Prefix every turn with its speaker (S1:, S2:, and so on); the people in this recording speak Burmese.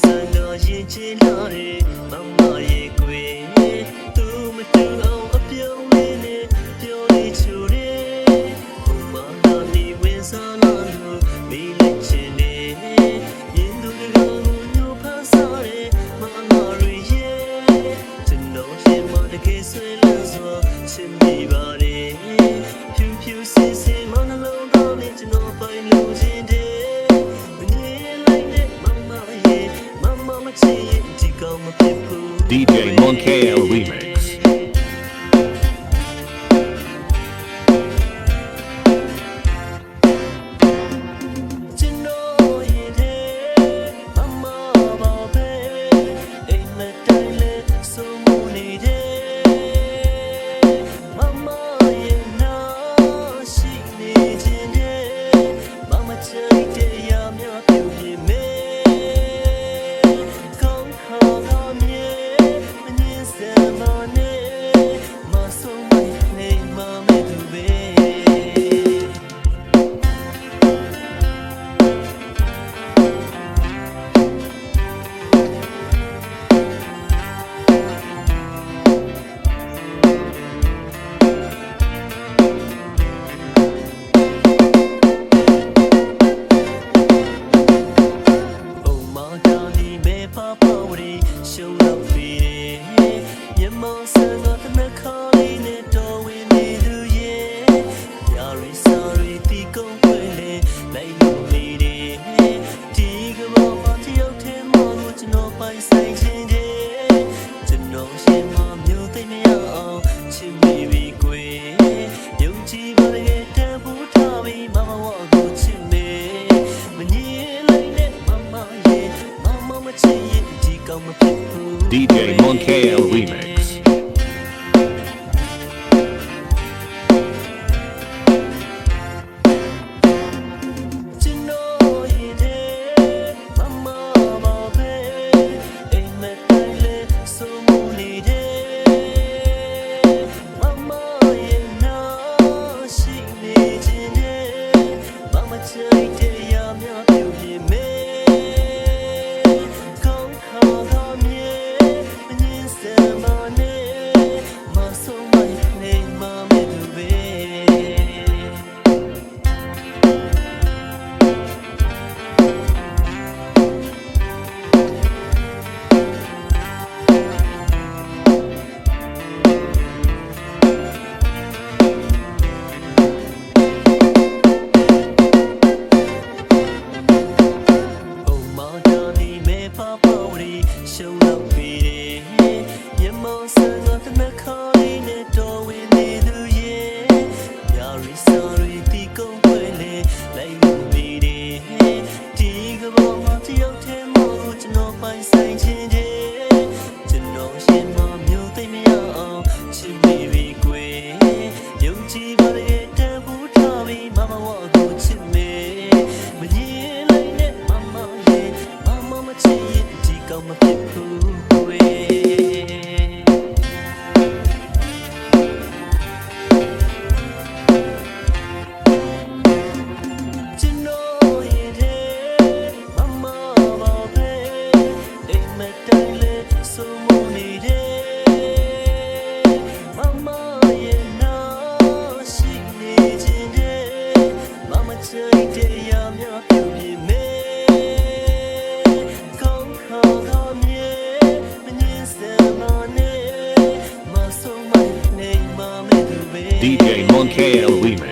S1: စံတော်ရင်ချီလာတယ်မမ
S2: DJ Monkey Remix. on KLE Man.